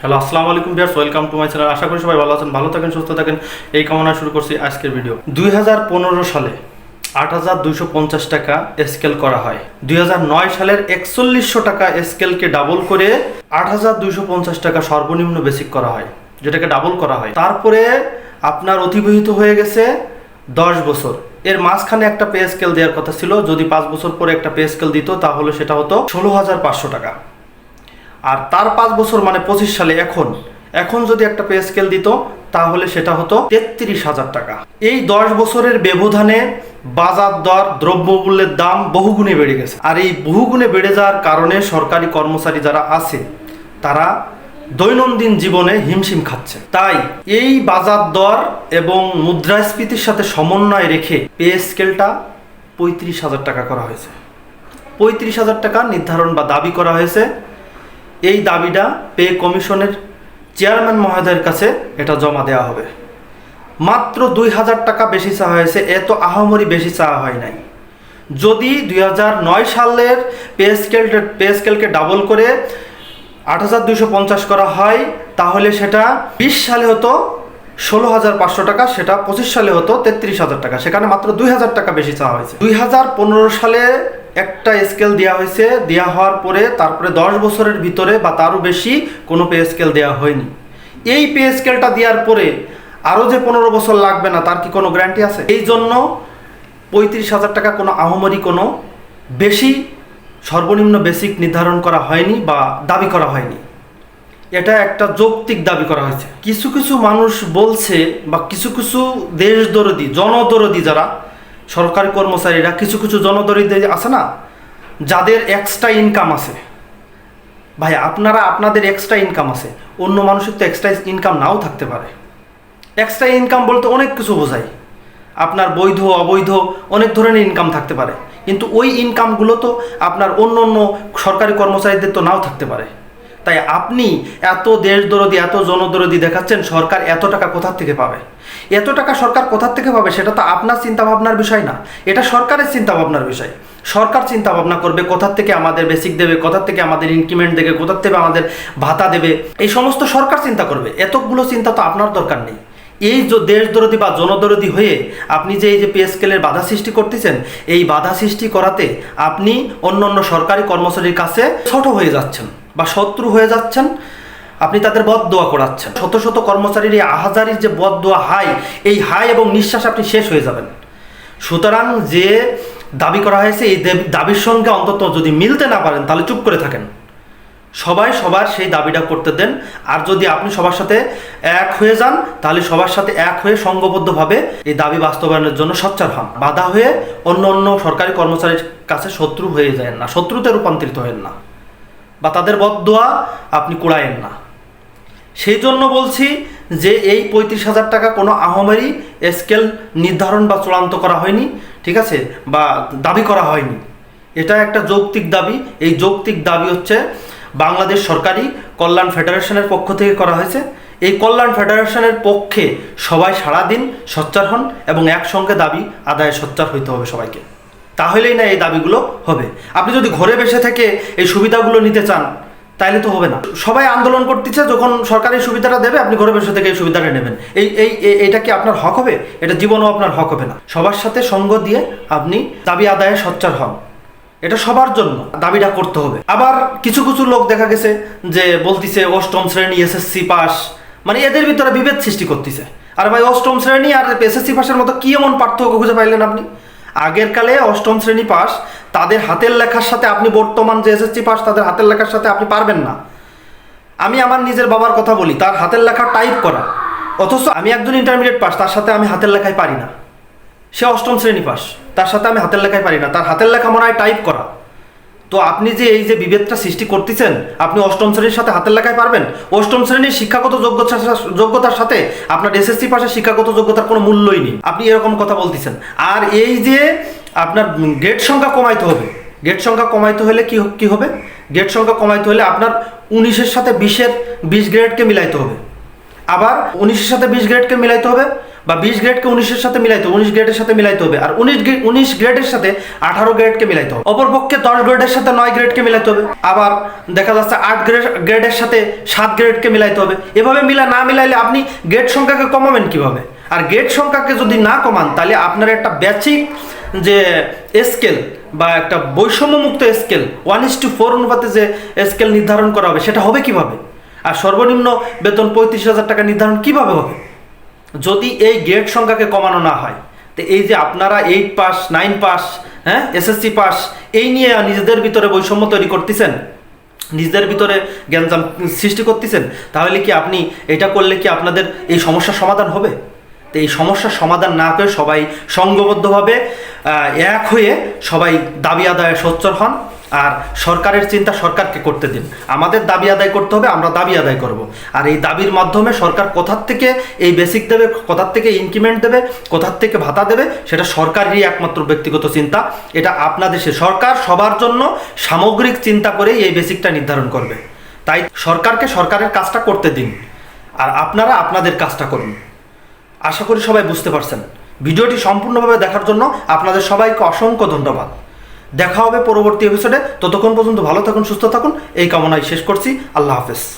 Hello, আসসালামু আলাইকুম বিয়ার্স welcome to my channel আশা করি সবাই ভালো আছেন, ভালো থাকেন, সুস্থ থাকেন। এই কামনা শুরু করছি আজকের ভিডিও দুই হাজার পনেরো সালে আট হাজার দুইশো পঞ্চাশ টাকা স্কেল করা হয়। দুই নয় সালের একচল্লিশশো টাকা স্কেলকে ডাবল করে আট হাজার দুইশো পঞ্চাশ টাকা সর্বনিম্ন বেসিক করা হয়। যেটাকে ডাবল করা হয়। তারপরে আপনার অতিবাহিত হয়ে গেছে দশ বছর। এর মাঝখানে একটা পে স্কেল দেওয়ার কথা ছিল। যদি পাঁচ বছর পরে একটা পে স্কেল দিত, তাহলে সেটা হতো ষোলো হাজার পাঁচশো টাকা। আর তার পাঁচ বছর মানে পঁচিশ সালে এখন। এখন যদি একটা পে স্কেল দিত, তাহলে সেটা হতো তেত্রিশ হাজার টাকা। এই দশ বছরের ব্যবধানে বাজার দর, দ্রব্যমূল্যের দাম বহুগুণে বেড়ে গেছে। আর এই বহুগুণে বেড়ে যাওয়ার কারণে সরকারি কর্মচারী যারা আছে, তারা দৈনন্দিন জীবনে হিমশিম খাচ্ছে। তাই এই বাজার দর এবং মুদ্রাস্ফীতির সাথে সমন্বয় রেখে পে স্কেলটা পঁয়ত্রিশ হাজার টাকা করা হয়েছে। পঁয়ত্রিশ হাজার টাকা নির্ধারণ বা দাবি করা হয়েছে। এই দাবিটা পে কমিশনের চেয়ারম্যান মহোদয়ের কাছে এটা জমা দেওয়া হবে। মাত্র দুই হাজার টাকা বেশি চাওয়া হয়েছে এত আহামরি বেশি চাওয়া হয় নাই। যদি দুই হাজার নয় সালের পে স্কেল পে স্কেলকে ডাবল করে আট হাজার দুইশো পঞ্চাশ করা হয়, তাহলে সেটা বিশ সালে হতো ষোলো হাজার পাঁচশো টাকা, সেটা পঁচিশ সালে হতো তেত্রিশ হাজার টাকা, সেখানে মাত্র দুই হাজার টাকা বেশি চাওয়া হয়েছে। দুই হাজার পনেরো সালে একটা স্কেল দেওয়া হয়েছে দেওয়া হওয়ার পরে তারপরে দশ বছরের ভিতরে বা তারও বেশি কোনো পে স্কেল দেওয়া হয়নি। এই পে স্কেলটা দেওয়ার পরে আরও যে পনেরো বছর লাগবে না, তার কি কোনো গ্যারান্টি আছে? এই জন্য পঁয়ত্রিশ হাজার টাকা কোনো আহমরি কোনো বেশি সর্বনিম্ন বেসিক নির্ধারণ করা হয়নি বা দাবি করা হয়নি। এটা একটা যৌক্তিক দাবি করা হয়েছে। কিছু কিছু মানুষ বলছে বা কিছু কিছু দেশদরদি, জনদরদি যারা সরকারি কর্মচারীরা কিছু কিছু জনদরদি আছে না, যাদের এক্সট্রা ইনকাম আছে। ভাই, আপনারা, আপনাদের এক্সট্রা ইনকাম আছে। অন্য মানুষের তো এক্সট্রা ইনকাম নাও থাকতে পারে। এক্সট্রা ইনকাম বলতে অনেক কিছু বোঝায়। আপনার বৈধ, অবৈধ, অনেক ধরনের ইনকাম থাকতে পারে। কিন্তু ওই ইনকামগুলো তো আপনার অন্য অন্য সরকারি কর্মচারীদের তো নাও থাকতে পারে। তাই আপনি এত দেশ দরদি এত জনদরদি দেখাচ্ছেন, সরকার এত টাকা কোথার থেকে পাবে? এত টাকা সরকার কোথার থেকে পাবে সেটা তো আপনার চিন্তা ভাবনার বিষয় না। এটা সরকারের চিন্তা ভাবনার বিষয়। সরকার চিন্তা ভাবনা করবে কোথার থেকে আমাদের বেসিক দেবে কোথার থেকে আমাদের ইনক্রিমেন্ট দেবে কোথার থেকে আমাদের ভাতা দেবে, এই সমস্ত সরকার চিন্তা করবে। এতগুলো চিন্তা তো আপনার দরকার নেই। এই দেশদরদি বা জনদরদি হয়ে আপনি যে এই যে পে স্কেলের বাধা সৃষ্টি করতেছেন, এই বাধা সৃষ্টি করাতে আপনি অন্য অন্য সরকারি কর্মচারীর কাছে ছোট হয়ে যাচ্ছেন বা শত্রু হয়ে যাচ্ছেন। আপনি তাদের বদ দোয়া করাচ্ছেন। শত শত কর্মচারীর এই আহাজারির যে বদ দোয়া হাই, এই হাই এবং নিঃশ্বাস আপনি শেষ হয়ে যাবেন। সুতরাং যে দাবি করা হয়েছে, এই দেব- দাবির সঙ্গে অন্তত যদি মিলতে না পারেন, তাহলে চুপ করে থাকেন। সবাই সবার সেই দাবিটা করতে দেন। আর যদি আপনি সবার সাথে এক হয়ে যান, তাহলে সবার সাথে এক হয়ে সংঘবদ্ধভাবে এই দাবি বাস্তবায়নের জন্য সচ্চার হন। বাধা হয়ে অন্য অন্য সরকারি কর্মচারীর কাছে শত্রু হয়ে যায় না, শত্রুতে রূপান্তরিত হেন না। বা তাদের বদদোয়া আপনি কুড়ায়েন না। সেই জন্য বলছি যে এই পঁয়ত্রিশ হাজার টাকা কোনো আহমেরই স্কেল নির্ধারণ বা চূড়ান্ত করা হয়নি, ঠিক আছে? বা দাবি করা হয়নি। এটা একটা যৌক্তিক দাবি। এই যৌক্তিক দাবি হচ্ছে বাংলাদেশ সরকারি কল্যাণ ফেডারেশনের পক্ষ থেকে করা হয়েছে। এই কল্যাণ ফেডারেশনের পক্ষে সবাই সারা দিন সোচ্চার হন এবং একসঙ্গে দাবি আদায়ে সোচ্চার হইতে হবে সবাইকে। তাহলেই না এই দাবিগুলো হবে। আপনি যদি ঘরে বসে থেকে এই সুবিধাগুলো নিতে চান তাইলে তো হবে না। সবাই আন্দোলন করতেছে, যখন সরকারি সুবিধাটা দেবে, আপনি ঘরে বসে থেকে এই সুবিধাটা নেবেন। এই এই এটা কি আপনার হক হবে? এটা জীবনও আপনার হক হবে না। সবার সাথে সঙ্গ দিয়ে আপনি দাবি আদায়ে সচ্চার হন। এটা সবার জন্য দাবিটা করতে হবে। আবার কিছু কিছু লোক দেখা গেছে যে বলতিছে, অষ্টম শ্রেণি এসএসসি পাস। মানে এদের ভিতরে বিভেদ সৃষ্টি করতেছে। আর ভাই, অষ্টম শ্রেণি আর এসএসসি পাসের মতো কি এমন পার্থক্য খুঁজে পাইলেন আপনি? আগের কালে অষ্টম শ্রেণি পাস তাদের হাতের লেখার সাথে আপনি বর্তমান যে এসএসসি পাস, তাদের হাতের লেখার সাথে আপনি পারবেন না। আমি আমার নিজের বাবার কথা বলি, তার হাতের লেখা টাইপ করা। অথচ আমি একজন ইন্টারমিডিয়েট পাস তার সাথে আমি হাতের লেখায় পারি না। সে অষ্টম শ্রেণি পাস, তার সাথে আমি হাতের লেখায় পারি না। তার হাতের লেখা মনে হয় টাইপ করা। তো আপনি যে এই যে বিভেদটা সৃষ্টি করতেছেন, আপনি অষ্টম শ্রেণির সাথে হাতের লেখায় পারবেন? অষ্টম শ্রেণির শিক্ষাগত যোগ্যতা যোগ্যতার সাথে আপনার এসএসসি পাশে শিক্ষাগত যোগ্যতার কোনো মূল্যই নেই। আপনি এরকম কথা বলতেছেন। আর এই যে আপনার গেট সংখ্যা কমাইতে হবে। গেট সংখ্যা কমাইতে হলে কি কি হবে? গেট সংখ্যা কমাইতে হলে আপনার উনিশের সাথে বিশের বিশ গ্রেডকে মিলাইতে হবে। আবার উনিশের সাথে বিশ গ্রেডকে মিলাইতে হবে বা বিশ গ্রেডকে উনিশের সাথে মিলাইতে উনিশ গ্রেডের সাথে মিলাইতে হবে আর উনিশ উনিশ গ্রেডের সাথে আঠারো গ্রেডকে মিলাইতে হবে। অপরপক্ষে দশ গ্রেডের সাথে নয় গ্রেডকে মিলাইতে হবে। আবার দেখা যাচ্ছে আট গ্রেড গ্রেডের সাথে সাত গ্রেডকে মিলাইতে হবে। এভাবে মিলা না মিলাইলে আপনি গ্রেড সংখ্যাকে কমাবেন কীভাবে? আর গেট সংখ্যাকে যদি না কমান, তাহলে আপনার একটা বেচিক যে স্কেল বা একটা বৈষম্যমুক্ত scale one is to four অনুপাতে যে স্কেল নির্ধারণ করা হবে, সেটা হবে কীভাবে? আর সর্বনিম্ন বেতন পঁয়ত্রিশ হাজার টাকা নির্ধারণ কীভাবে হবে? যদি এই গ্রেড সংখ্যাকে কমানো না হয়, তো এই যে আপনারা এইট পাস নাইন পাস হ্যাঁ এসএসসি পাস এই নিয়ে নিজেদের ভিতরে বৈষম্য তৈরি করতেছেন, নিজেদের ভিতরে জ্ঞানজাম সৃষ্টি করতেছেন, তাহলে কি আপনি এটা করলে কি আপনাদের এই সমস্যার সমাধান হবে? এই সমস্যার সমাধান না করে সবাই সংঘবদ্ধভাবে এক হয়ে সবাই দাবি আদায়ে সোচ্চার হন আর সরকারের চিন্তা সরকারকে করতে দিন। আমাদের দাবি আদায় করতে হবে, আমরা দাবি আদায় করব। আর এই দাবির মাধ্যমে সরকার কোথার থেকে এই বেসিক দেবে, কোথার থেকে ইনক্রিমেন্ট দেবে, কোথার থেকে ভাতা দেবে, সেটা সরকারেরই একমাত্র ব্যক্তিগত চিন্তা। এটা আপনাদের সে সরকার সবার জন্য সামগ্রিক চিন্তা করে এই বেসিকটা নির্ধারণ করবে। তাই সরকারকে সরকারের কাজটা করতে দিন। আর আপনারা আপনাদের কাজটা করুন। আশা করি সবাই বুঝতে পারছেন। ভিডিওটি সম্পূর্ণভাবে দেখার জন্য আপনাদের সবাইকে অসংখ্য ধন্যবাদ। দেখা হবে পরবর্তী এপিসোডে ততক্ষণ পর্যন্ত ভালো থাকুন, সুস্থ থাকুন। এই কামনায় শেষ করছি। আল্লাহ হাফেজ।